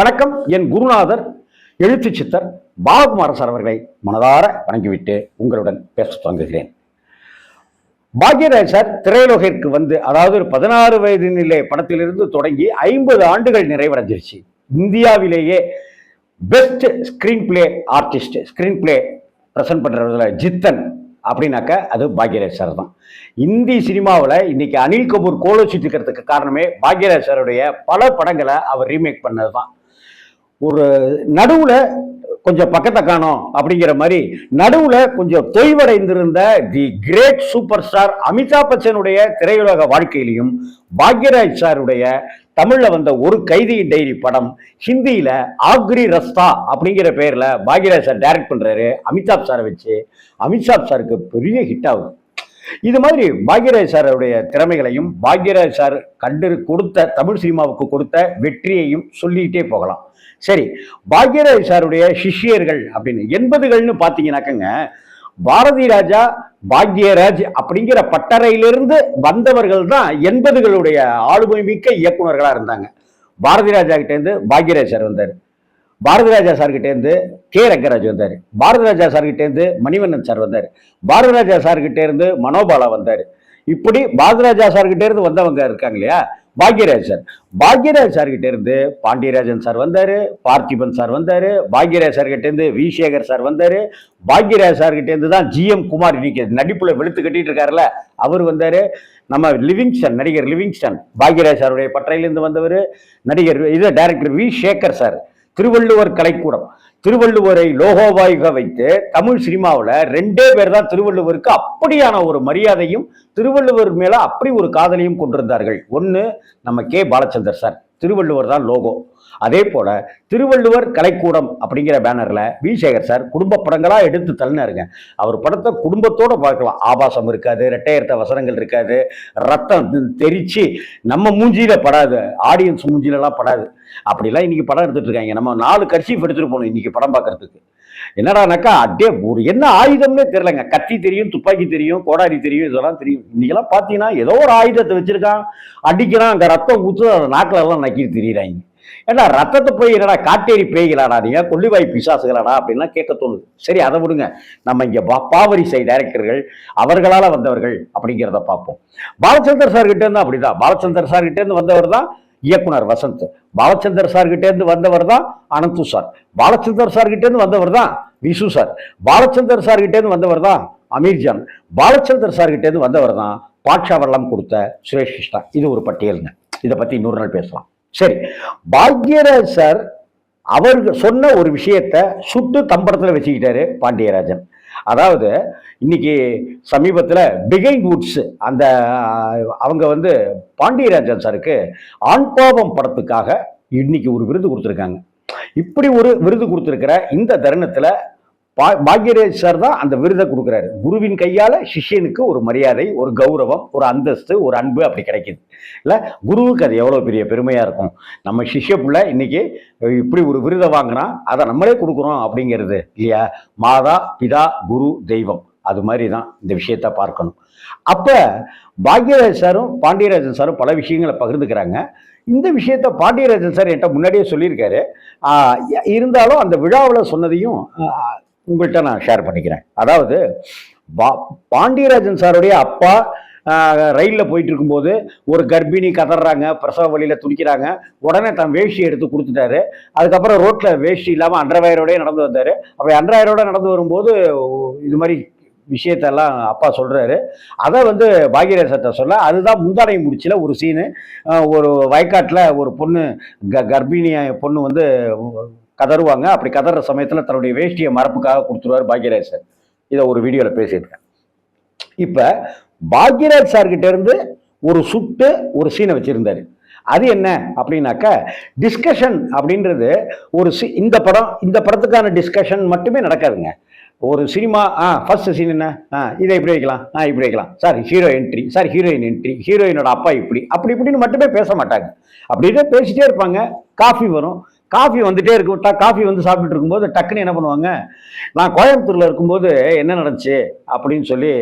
வணக்கம். என் குருநாதர் எழுத்து சித்தர் பாலகுமார சார் அவர்களை மனதார வணங்கிவிட்டு உங்களுடன் பேச தொடங்குகிறேன். பாக்யராஜ் சார் திரையுலகிற்கு வந்து அதாவது ஒரு பதினாறு வயது நிலை படத்திலிருந்து தொடங்கி ஐம்பது ஆண்டுகள் நிறைவடைஞ்சிருச்சு. இந்தியாவிலேயே best screenplay artist screenplay present பண்ணுறதுல ஜித்தன் அப்படின்னாக்க அது பாக்யராஜ் சார் தான். இந்தி சினிமாவில் இன்னைக்கு அனில் கபூர் கோலோச்சிட்டு இருக்கிறதுக்கு காரணமே பாக்யராஜ் சாருடைய பல படங்களை அவர் ரீமேக் பண்ணது தான் ஒரு நடுவில் கொஞ்சம் பக்கத்தை காணோம் அப்படிங்கிற மாதிரி நடுவில் கொஞ்சம் தொய்வடைந்திருந்த the great super star Amitabh பச்சனுடைய திரையுலக வாழ்க்கையிலையும் பாக்யராஜ் சாருடைய தமிழில் வந்த ஒரு கைதியின் டைரி படம் ஹிந்தியில் ஆக்ரி ரஸ்தா அப்படிங்கிற பேரில் பாக்யராஜ் சார் டைரக்ட் பண்ணுறாரு அமிதாப் சாரை வச்சு. அமிதாப் சாருக்கு பெரிய ஹிட் ஆகும். இது மாதிரி பாக்யராஜ் சாருடைய திறமைகளையும் பாக்யராஜ் சார் கண்டு கொடுத்த தமிழ் சினிமாவுக்கு கொடுத்த வெற்றியையும் சொல்லிக்கிட்டே போகலாம். சரி பாக்யராஜ் சாருடைய சிஷ்யர்கள் அப்படின்னு எண்பதுகள்னு பார்த்தீங்கன்னாக்கங்க பாரதி ராஜா பாக்யராஜ் அப்படிங்கிற பட்டறையிலிருந்து வந்தவர்கள் தான் எண்பதுகளுடைய ஆளுமை மிக்க இயக்குனர்களாக இருந்தாங்க. பாரதி ராஜா கிட்டேருந்து பாக்யராஜ் சார் வந்தார். பாரதி ராஜா சார்கிட்டேருந்து கே. ரங்கராஜ் வந்தார். பாரதி ராஜா சார்கிட்டேருந்து மணிவண்ணன் சார் வந்தார். பாரதி ராஜா சார்கிட்டேருந்து மனோபாலா வந்தார். இப்படி பாரதி ராஜா சார்கிட்டேருந்து வந்தவங்க இருக்காங்க இல்லையா? பாக்யராஜ் சார் பாக்யராஜ் சார்கிட்ட இருந்து பாண்டியராஜன் சார் வந்தாரு பார்த்திபன் சார் வந்தாரு பாக்யராஜ் சார்கிட்ட இருந்து வி சேகர் சார் வந்தாரு பாக்யராஜ் சார்கிட்ட இருந்து தான் ஜிஎம் குமார் இன்னைக்கு நடிப்புல வெளுத்து கட்டிட்டு இருக்காருல்ல அவர் வந்தாரு. நம்ம லிவிங்ஸ்டன் நடிகர் லிவிங்ஸ்டன் பாக்யராஜ் சாருடைய பட்டறையிலிருந்து வந்தவர் நடிகர் இது director V Sekhar sir Thiruvalluvar கலைக்கூடம். திருவள்ளுவரை லோகோவாயுக வைத்து தமிழ் சினிமாவில் ரெண்டே பேர் தான் திருவள்ளுவருக்கு அப்படியான ஒரு மரியாதையும் திருவள்ளுவர் மேலே அப்படி ஒரு காதலையும் கொண்டிருந்தார்கள். ஒன்று நம்ம கே. பாலச்சந்தர் சார். திருவள்ளுவர் தான் லோகோ. அதே போல் திருவள்ளுவர் கலைக்கூடம் அப்படிங்கிற பேனரில் வி சேகர் சார் குடும்ப படங்களாக எடுத்து தள்ளினாருங்க. அவர் படத்தை குடும்பத்தோடு பார்க்கலாம். ஆபாசம் இருக்காது ரெட்டையர்த்த வசனங்கள் இருக்காது ரத்தம் தெரித்து நம்ம மூஞ்சியில் படாது ஆடியன்ஸ் மூஞ்சிலலாம் படாது. அப்படிலாம் இன்றைக்கி படம் எடுத்துகிட்டு இருக்காங்க. நம்ம நாலு கர்ச்சீஃப் எடுத்துகிட்டு போகணும் இன்றைக்கி படம் பார்க்கறதுக்கு. என்னடானாக்கா அப்படியே ஒரு என்ன ஆயுதம்னே தெரியலங்க. கத்தி தெரியும் துப்பாக்கி தெரியும் கோடாரி தெரியும் இதெல்லாம் தெரியும். இன்னைக்கெல்லாம் பார்த்தீங்கன்னா ஏதோ ஒரு ஆயுதத்தை வச்சிருக்கான். அடிக்கிறான் அங்கே ரத்தம் ஊற்று அதை நாக்கில் எல்லாம் நக்கி திரியிறாங்க. ஏன்னா ரத்தத்தை போய் என்னடா காட்டேரி பேய்களாடா நீங்க? கொல்லிவாய் பிசாசுகளாடா அப்படின்லாம் கேட்க தோணுது. சரி அதை விடுங்க. நம்ம இங்க பா- பாவரிசை டைரக்டர்கள் அவர்களால வந்தவர்கள் அப்படிங்கிறத பார்ப்போம். பாலச்சந்தர் சார்கிட்டேருந்து இருந்து அப்படிதான். பாலச்சந்தர் சார்கிட்டேருந்து இருந்து வந்தவர் தான் இயக்குனர் வசந்த். பாலச்சந்தர் சார் இருந்து வந்தவர் தான் அனந்து சார் பாலச்சந்தர் சார்கிட்டேருந்து இருந்து வந்தவர் தான் விசு சார் பாலச்சந்தர் சார் இருந்து வந்தவர் தான் அமீர்ஜான் பாலச்சந்தர் சார்கிட்டேருந்து இருந்து வந்தவர் தான் பாட்ஷா வல்லம் கொடுத்த சுரேஷ் கிருஷ்ணா. இது ஒரு பட்டியலுங்க. இதை பத்தி இன்னொரு நாள் பேசலாம். சரி பாக்யராஜ் சார் அவர் சொன்ன ஒரு விஷயத்த சுட்டு தம்பரத்தில் வச்சுக்கிட்டாரு பாண்டியராஜன். அதாவது இன்னைக்கு சமீபத்தில் பிகைன் வுட்ஸ் அந்த அவங்க வந்து பாண்டியராஜன் சாருக்கு ஆண்பாவம் படத்துக்காக இன்னைக்கு ஒரு விருது கொடுத்துருக்காங்க. இப்படி ஒரு விருது கொடுத்துருக்கிற இந்த தருணத்தில் பா பாக்யராஜ் சார் தான் அந்த விருதை கொடுக்குறாரு. குருவின் கையால் சிஷ்யனுக்கு ஒரு மரியாதை ஒரு கௌரவம் ஒரு அந்தஸ்து ஒரு அன்பு அப்படி கிடைக்குது. இல்லை குருவுக்கு அது எவ்வளோ பெரிய பெருமையாக இருக்கும்? நம்ம சிஷ்ய பிள்ளை இன்றைக்கி இப்படி ஒரு விருதை வாங்கினா அதை நம்மளே கொடுக்குறோம் அப்படிங்கிறது. இல்லையா? மாதா பிதா குரு தெய்வம். அது மாதிரி தான் இந்த விஷயத்த பார்க்கணும். அப்போ பாக்யராஜ் சாரும் பாண்டியராஜன் சாரும் பல விஷயங்களை பகிர்ந்துக்கிறாங்க. இந்த விஷயத்த பாண்டியராஜன் சார் என்கிட்ட முன்னாடியே சொல்லியிருக்காரு. இருந்தாலும் அந்த விழாவில் சொன்னதையும் உங்கள்கிட்ட நான் ஷேர் பண்ணிக்கிறேன். அதாவது பா பாண்டியராஜன் சாருடைய அப்பா ரயிலில் போயிட்டு இருக்கும்போது ஒரு கர்ப்பிணி கதறாங்க பிரசவ வழியில் துடிக்கிறாங்க. உடனே தன் வேஷ்டி எடுத்து கொடுத்துட்டாரு. அதுக்கப்புறம் ரோட்டில் வேஷ்டி இல்லாமல் அண்டர்வயரோடய நடந்து வந்தார். அப்படி அண்டர்வயரோட நடந்து வரும்போது இது மாதிரி விஷயத்தெல்லாம் அப்பா சொல்கிறாரு அதை வந்து பாக்யராஜ் சொல்ல அதுதான் முந்தானை முடிச்சில ஒரு சீனு ஒரு வயக்காட்டில் ஒரு பொண்ணு க கர்ப்பிணிய பொண்ணு வந்து கதறுவாங்க. அப்படி கதற சமயத்தில் தன்னுடைய வேஷ்டியை மரப்புக்காக கொடுத்துருவார் பாக்யராஜ் சார். இதை ஒரு வீடியோவில் பேசியிருக்கேன். இப்போ பாக்யராஜ் சார்கிட்ட இருந்து ஒரு சுட்டு ஒரு சீனை வச்சுருந்தார். அது என்ன அப்படின்னாக்கா டிஸ்கஷன் அப்படின்றது ஒரு சி இந்த படம் இந்த படத்துக்கான டிஸ்கஷன் மட்டுமே நடக்காதுங்க. ஒரு சினிமா ஆ ஃபர்ஸ்ட் சீன் என்ன? ஆ இதை இப்படி வைக்கலாம் ஆ இப்படி வைக்கலாம். Sir hero entry sir heroine entry ஹீரோயினோட அப்பா இப்படி அப்படி இப்படின்னு மட்டுமே பேச மாட்டாங்க. அப்படியே பேசிட்டே இருப்பாங்க. காஃபி வரும். காஃபி வந்துட்டே இருக்கும் டா காஃபி வந்து சாப்பிட்டு இருக்கும்போது டக்குன்னு என்ன பண்ணுவாங்க? நான் கோயம்புத்தூரில் இருக்கும்போது என்ன நடந்துச்சு? அப்படின்னு சொல்லி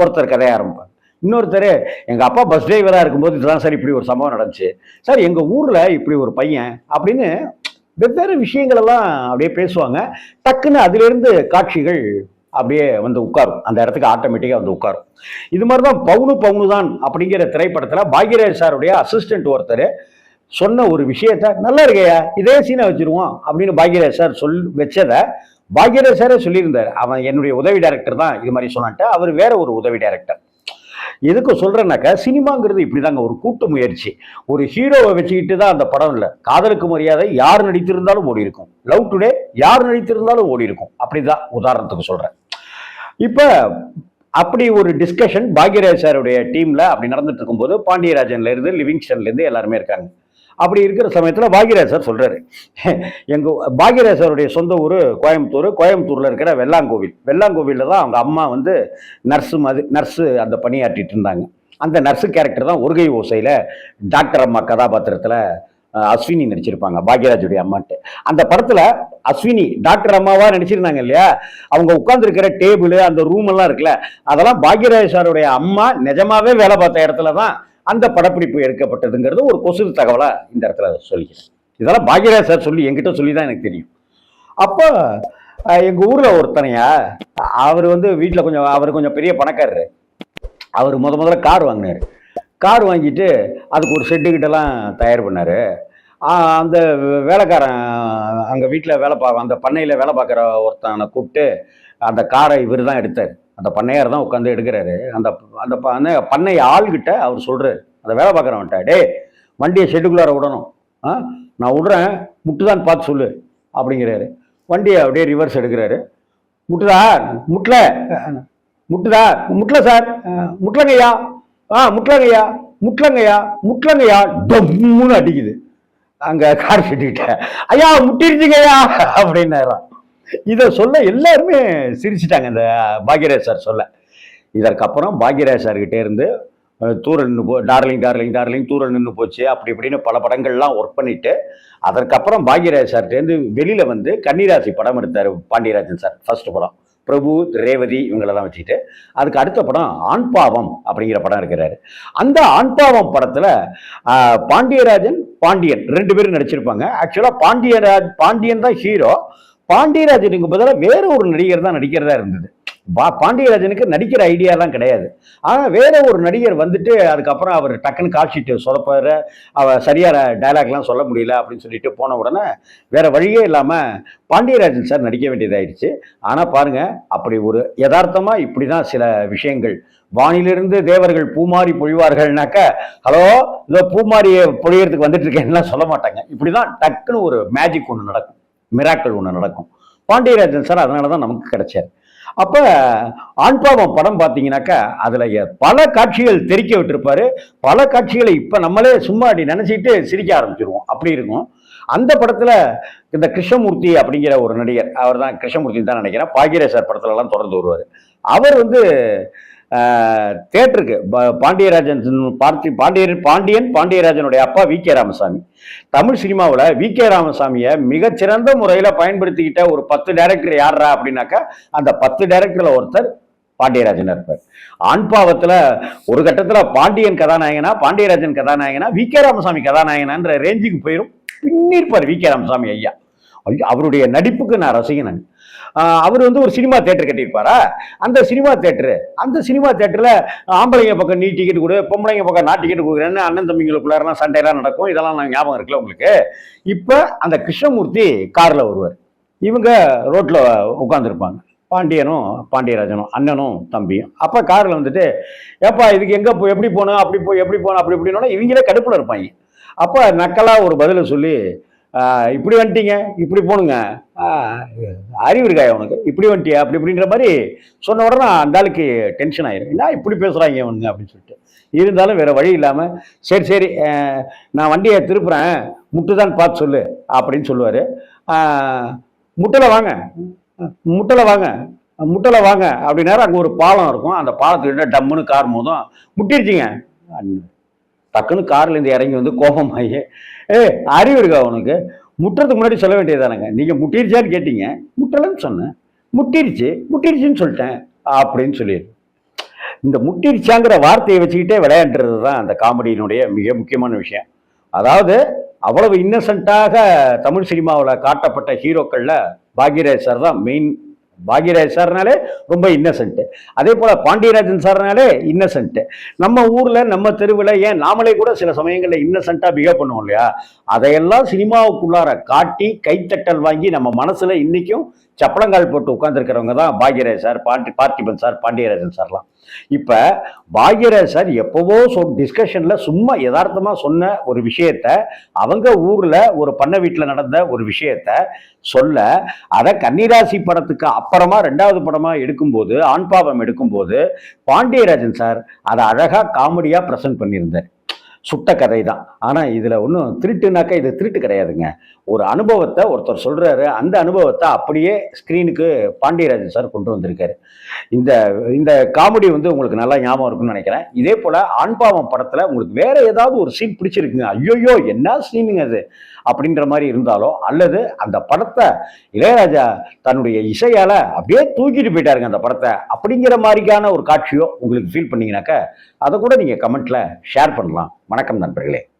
ஒருத்தர் கதைய ஆரம்பிப்பாங்க இன்னொருத்தர் எங்கள் அப்பா பஸ் டிரைவராக இருக்கும்போது இதுதான் சார் இப்படி ஒரு சம்பவம் நடந்துச்சு. சார் எங்கள் ஊரில் இப்படி ஒரு பையன் அப்படின்னு வெவ்வேறு விஷயங்களெல்லாம் அப்படியே பேசுவாங்க. டக்குன்னு அதிலிருந்து காட்சிகள் அப்படியே வந்து உட்காரும். அந்த இடத்துக்கு ஆட்டோமேட்டிக்காக வந்து உட்காரும். இது மாதிரி தான் பவுனு பவுனு தான் அப்படிங்கிற திரைப்படத்தில் பாக்யராஜ் சாருடைய அசிஸ்டன்ட் ஒருத்தர் சொன்ன ஒரு விஷயத்த நல்லா இருக்கையா? இதே சீனை வச்சிருவோம். அப்படின்னு பாக்யராஜ் சார் சொல் வச்சதை பாக்யராஜ் சாரே சொல்லியிருந்தார். அவன் என்னுடைய உதவி டைரக்டர் தான் இது மாதிரி சொன்னான்ட்டு அவர் வேற ஒரு உதவி டைரக்டர் எதுக்கு சொல்கிறேன்னாக்கா சினிமாங்கிறது இப்படிதாங்க ஒரு கூட்டு முயற்சி. ஒரு ஹீரோவை வச்சுக்கிட்டு தான் அந்த படம் இல்லை. காதலுக்கு மரியாதை யார் நடித்திருந்தாலும் ஓடி இருக்கும். லவ் டுடே யார் நடித்திருந்தாலும் ஓடி இருக்கும். அப்படிதான் உதாரணத்துக்கு சொல்கிறேன் இப்போ அப்படி ஒரு டிஸ்கஷன் பாக்யராஜ் சாருடைய டீமில் அப்படி நடந்துட்டு இருக்கும்போது பாண்டியராஜன்லேருந்து லிவிங்ஸ்டன்லேருந்து எல்லாருமே இருக்காங்க. அப்படி இருக்கிற சமயத்தில் பாக்யராஜ் சொல்கிறாரு எங்கள் எங்க சொந்த ஊர் கோயம்புத்தூர். கோயம்புத்தூரில் இருக்கிற வெள்ளாங்கோவில். வெள்ளாங்கோவிலில் தான் அவங்க அம்மா வந்து நர்ஸு மாதிரி நர்ஸு அந்த பணியாற்றிட்டு இருந்தாங்க. அந்த நர்ஸு கேரக்டர் தான் ஒருகை ஓசையில் டாக்டர் அம்மா கதாபாத்திரத்தில் அஸ்வினி நடிச்சிருப்பாங்க பாக்யராஜுடைய அம்மான்ட்டு. அந்த படத்தில் அஸ்வினி டாக்டர் அம்மாவா நடிச்சிருந்தாங்க இல்லையா? அவங்க உட்காந்துருக்கிற டேபிள் அந்த ரூம் எல்லாம் இருக்குல்ல அதெல்லாம் பாக்யராஜ் சாருடைய அம்மா நிஜமாவே வேலை பார்த்த இடத்துல தான் அந்த படப்பிடிப்பு எடுக்கப்பட்டதுங்கிறது ஒரு கொசு தகவலாக இந்த இடத்துல சொல்லிக்கிறேன் இதெல்லாம் பாக்யராஜ் சார் சொல்லி என்கிட்ட சொல்லி தான் எனக்கு தெரியும். அப்போ எங்கள் ஊரில் ஒருத்தனையா அவர் வந்து வீட்டில் கொஞ்சம் அவர் கொஞ்சம் பெரிய பணக்காரரு. அவர் முத முதல்ல கார் வாங்கினாரு. கார் வாங்கிட்டு அதுக்கு ஒரு ஷெட்டு கிட்டலாம் தயார் பண்ணார். அந்த வேலைக்காரன் அங்கே வீட்டில் வேலை பா அந்த பண்ணையில் வேலை பார்க்குற ஒருத்தனை கூப்பிட்டு அந்த காரை இவர் தான் எடுத்தார். அந்த பண்ணையார் தான் உட்காந்து எடுக்கிறாரு. அந்த அந்த பண்ணை பண்ணை ஆள்கிட்ட அவர் சொல்கிறாரு அந்த வேலை பார்க்குறவன்ட்ட டேய் வண்டியை ஷெட்டுக்குள்ளார விடணும். ஆ நான் விடுறேன். முட்டுதான் பார்த்து சொல்லு அப்படிங்கிறாரு. வண்டியை அப்படியே ரிவர்ஸ் எடுக்கிறாரு. முட்டுதா? முட்டல? முட்டுதா? முட்டல சார். முட்டலங்கய்யா. ஆ முட்டலங்கய்யா. முட்டலங்கய்யா. முட்டலங்கய்யா. டம்முன்னு அடிக்குது. அங்கே கார் ஷெட்டுக்கிட்ட ஐயா முட்டிருச்சுங்கய்யா. அப்படின்னு இதை சொல்ல எல்லாருமே சிரிச்சிட்டாங்க இந்த பாக்யராஜ் சார் சொல்ல. இதற்கப்புறம் பாக்யராஜ் சார்கிட்டே இருந்து அஹ், நின்று போ டார்லிங் டார்லிங் டார்லிங் தூரல் நின்று போச்சு அப்படி இப்படின்னு பல படங்கள்லாம் ஒர்க் பண்ணிட்டு அதற்கப்புறம் பாக்யராஜ் சார்கிட்டேருந்து வெளியில் வந்து கன்னிராசி படம் எடுத்தார் பாண்டியராஜன் சார் ஃபர்ஸ்ட் படம். பிரபு ரேவதி இவங்களெல்லாம் வச்சுக்கிட்டு அதுக்கு அடுத்த படம் ஆண் பாவம் அப்படிங்கிற படம் இருக்கிறாரு அந்த ஆண் பாவம் பாண்டியராஜன் பாண்டியன் ரெண்டு பேரும் நடிச்சிருப்பாங்க. ஆக்சுவலாக பாண்டியராஜ் பாண்டியன் தான் ஹீரோ பாண்டியராஜனுக்கு பதிலாக வேற ஒரு நடிகர் தான் நடிக்கிறதா இருந்தது. பா பாண்டியராஜனுக்கு நடிக்கிற ஐடியாலாம் கிடையாது. ஆனால் வேற ஒரு நடிகர் வந்துட்டு அதுக்கப்புறம் அவர் டக்குன்னு கால் ஷீட்டு சொதப்பாரு. அவர் சரியான டைலாக்லாம் சொல்ல முடியல அப்படின்னு சொல்லிட்டு போன உடனே வேற வழியே இல்லாமல் பாண்டியராஜன் சார் நடிக்க வேண்டியதாயிடுச்சு. ஆனால் பாருங்க அப்படி ஒரு யதார்த்தமாக இப்படி தான் சில விஷயங்கள். வானிலிருந்து தேவர்கள் பூமாரி பொழிவார்கள்னாக்க ஹலோ இந்த பூமாரியை பொழியறதுக்கு வந்துட்டு இருக்கேன்லாம் சொல்ல மாட்டாங்க. இப்படி தான் டக்குன்னு ஒரு மேஜிக் ஒன்று நடக்கும். மிராக்கள் ஒன்று நடக்கும். பாண்டியராஜன் சார் அதனால தான் நமக்கு கிடைச்சார். அப்போ ஆண்பாவம் படம் பார்த்தீங்கன்னாக்கா அதில் பல காட்சிகள் தெரிக்க விட்டுருப்பாரு. பல காட்சிகளை இப்போ நம்மளே சும்மா அப்படி நினச்சிட்டு சிரிக்க ஆரம்பிச்சிருவோம். அப்படி இருக்கும். அந்த படத்தில் இந்த கிருஷ்ணமூர்த்தி அப்படிங்கிற ஒரு நடிகர் அவர் தான் கிருஷ்ணமூர்த்தி தான் நினைக்கிறேன். பாகிரேசர் படத்துலலாம் தொடர்ந்து வருவார். அவர் வந்து தேட்டருக்கு பாண்டியராஜன் பார்த்தி பாண்டியர் பாண்டியன் பாண்டியராஜனுடைய அப்பா வி கே ராமசாமி. தமிழ் சினிமாவில் வி கே ராமசாமியை மிகச்சிறந்த முறையில் பயன்படுத்திக்கிட்ட ஒரு பத்து டேரக்டர் யாரா அப்படின்னாக்கா அந்த பத்து டேரக்டரில் ஒருத்தர் பாண்டியராஜன் இருப்பார். ஆண் பாவத்தில் ஒரு கட்டத்தில் பாண்டியன் கதாநாயகனா பாண்டியராஜன் கதாநாயகனா வி கே ராமசாமி கதாநாயகனான்ற ரேஞ்சுக்கு போயிடும் பின்னிருப்பார் வி கே ராமசாமி ஐயா. ஐயா அவருடைய நடிப்புக்கு நான் ரசிகனன் அவர் வந்து ஒரு சினிமா தேட்டர் கட்டியிருப்பாரா? அந்த சினிமா தேட்டரு அந்த சினிமா தேட்டரில் ஆம்பளைங்க பக்கம் நீ டிக்கெட் கொடு பொம்பளைங்க பக்கம் நான் டிக்கெட் கொடுக்குறேன்னு அண்ணன் தம்பிங்களுக்குள்ளாரெல்லாம் சண்டையெல்லாம் நடக்கும். இதெல்லாம் நான் ஞாபகம் இருக்குல்ல உங்களுக்கு? இப்போ அந்த கிருஷ்ணமூர்த்தி காரில் வருவார். இவங்க ரோட்டில் உட்காந்துருப்பாங்க பாண்டியனும் பாண்டியராஜனும் அண்ணனும் தம்பியும். அப்போ காரில் வந்துட்டு ஏப்பா இதுக்கு எங்கே போய் எப்படி போகணும்? அப்படி போய் எப்படி போகணும்? அப்படி இப்படின்னா இவங்களே கடுப்பில் இருப்பாங்க. அப்போ நக்கலாக ஒரு பதிலை சொல்லி இப்படி வந்துட்டீங்க இப்படி போகணுங்க அறிவு இருக்காயா உனக்கு? இப்படி வந்துட்டியா? அப்படி இப்படின்ற மாதிரி சொன்ன உடனே அந்த ஆளுக்கு டென்ஷன் ஆயிரும். என்ன இப்படி பேசுகிறாங்க அவனுங்க அப்படின்னு சொல்லிட்டு. இருந்தாலும் வேறு வழி இல்லாமல் சரி சரி நான் வண்டியை திருப்புறேன். முட்டு தான் பார்த்து சொல்லு அப்படின்னு சொல்லுவார். முட்டலை வாங்க. முட்டலை வாங்க. முட்டலை வாங்க. அப்படின்னாரு. அங்கே ஒரு பாலம் இருக்கும். அந்த பாலத்துக்கிட்ட டம்முன்னு கார் மோதும். முட்டிருச்சிங்க. டக்குன்னு கார்லேருந்து இறங்கி வந்து கோபமாகி ஏ அறிவு இருக்கா உனக்கு? முட்டுறதுக்கு முன்னாடி சொல்ல வேண்டியதானங்க நீங்கள் முட்டிருச்சான்னு கேட்டீங்க. முட்டலைன்னு சொன்னேன். முட்டிருச்சு முட்டிருச்சுன்னு சொல்லிட்டேன் அப்படின்னு சொல்லிடு. இந்த முட்டிருச்சாங்கிற வார்த்தையை வச்சுக்கிட்டே விளையாண்டுறது தான் அந்த காமெடியினுடைய மிக முக்கியமான விஷயம். அதாவது அவ்வளவு இன்னசென்ட்டாக தமிழ் சினிமாவில் காட்டப்பட்ட ஹீரோக்களில் பாக்யராஜ் சார் தான் மெயின் பாக்யராஜ் சார்னாலே ரொம்ப இன்னசென்ட்டு அதே போல் பாண்டியராஜன் சார்னாலே இன்னசென்ட்டு நம்ம ஊரில் நம்ம தெருவில் ஏன் நாமளே கூட சில சமயங்களில் இன்னசென்ட்டாக பிஹேவ் பண்ணுவோம் இல்லையா? அதையெல்லாம் சினிமாவுக்குள்ளார காட்டி கைத்தட்டல் வாங்கி நம்ம மனசில் இன்றைக்கும் சப்பளங்கால் போட்டு உட்கார்ந்துருக்கிறவங்க தான் பாக்யராஜ் சார் பாண்டி பார்த்திபன் சார் பாண்டியராஜன் சார்லாம். இப்போ பாக்யராஜ் சார் எப்போவோ சொ டிஸ்கஷனில் சும்மா யதார்த்தமாக சொன்ன ஒரு விஷயத்த அவங்க ஊரில் ஒரு பண்ணை வீட்டில் நடந்த ஒரு விஷயத்த சொல்ல அதை கன்னிராசி படத்துக்கு அப்புறமா ரெண்டாவது படமாக எடுக்கும்போது ஆண்பாவம் எடுக்கும்போது பாண்டியராஜன் சார் அதை அழகாக காமெடியாக ப்ரெசன்ட் பண்ணியிருந்தார். சுட்ட கதை தான் ஆனால் இதில் ஒன்றும் திருட்டுனாக்கா இது திருட்டு கிடையாதுங்க. ஒரு அனுபவத்தை ஒருத்தர் சொல்கிறாரு அந்த அனுபவத்தை அப்படியே ஸ்க்ரீனுக்கு பாண்டியராஜன் சார் கொண்டு வந்திருக்காரு. இந்த இந்த காமெடி வந்து உங்களுக்கு நல்லா ஞாபகம் இருக்குன்னு நினைக்கிறேன். இதே போல் ஆண்பாவம் படத்தில் உங்களுக்கு வேற ஏதாவது ஒரு சீன் பிடிச்சிருக்குங்க. ஐயோயோ என்ன சீனுங்க அது? அப்படின்ற மாதிரி இருந்தாலோ அல்லது அந்த படத்தை இளையராஜா தன்னுடைய இசையால் அப்படியே தூக்கிட்டு போயிட்டாருங்க அந்த படத்தை. அப்படிங்கிற மாதிரிக்கான ஒரு காட்சியோ உங்களுக்கு ஃபீல் பண்ணீங்கன்னாக்கா அதை கூட நீங்கள் கமெண்ட்டில் ஷேர் பண்ணலாம். வணக்கம் நண்பர்களே.